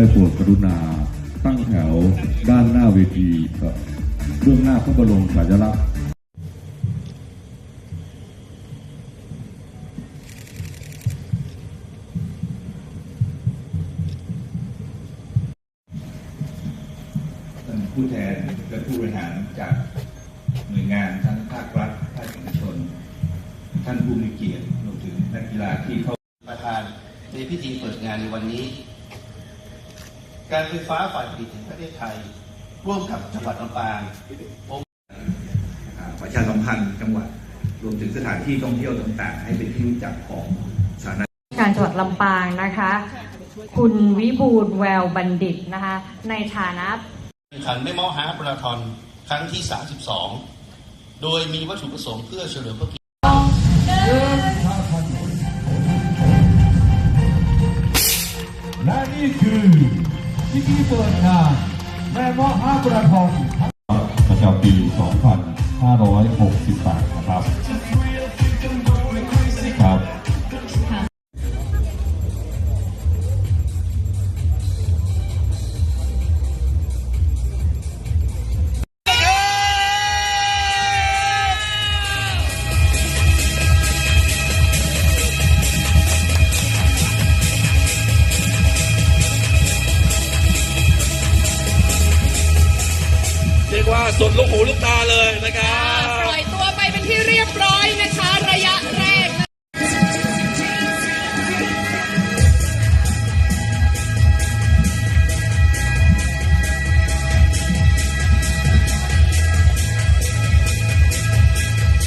ได้โปรดกรุณา ตั้งแถวด้านหน้าเวทีกับเบื้องหน้าพระบรมฉายาลักษณ์ท่านผู้แทนและผู้บริหารจากหน่วยงานทั้งภาครัฐภาคเอกชน ท่านผู้มีเกียรติรวมถึงนักกีฬาที่เข้าประธานในพิธีเปิดงานในวันนี้ การไฟฟ้าฝ่ายผลิตแห่งประเทศไทย ร่วมกับจังหวัดลำปางอ่าประชาสัมพันธ์จังหวัดรวมถึงสถานที่ท่องเที่ยวต่างๆ ให้เป็นที่รู้จักของสาธารณการจังหวัดลำปางนะคะ คุณวิบูลย์แววบัณฑิตนะคะ ในฐานะแข่งขันแม่เมาะฮาล์ฟมาราธอนครั้งที่ 32 โดยมีวัตถุประสงค์เพื่อเฉลิมพระเกียรติและนี่คือ พิธีเปิดงานแม่มอห้าประทองประจำปี 2568 นะครับ เรียกว่าสดลูกหูลูกตาเลยนะครับปล่อยตัวไปเป็นที่เรียบร้อยนะคะ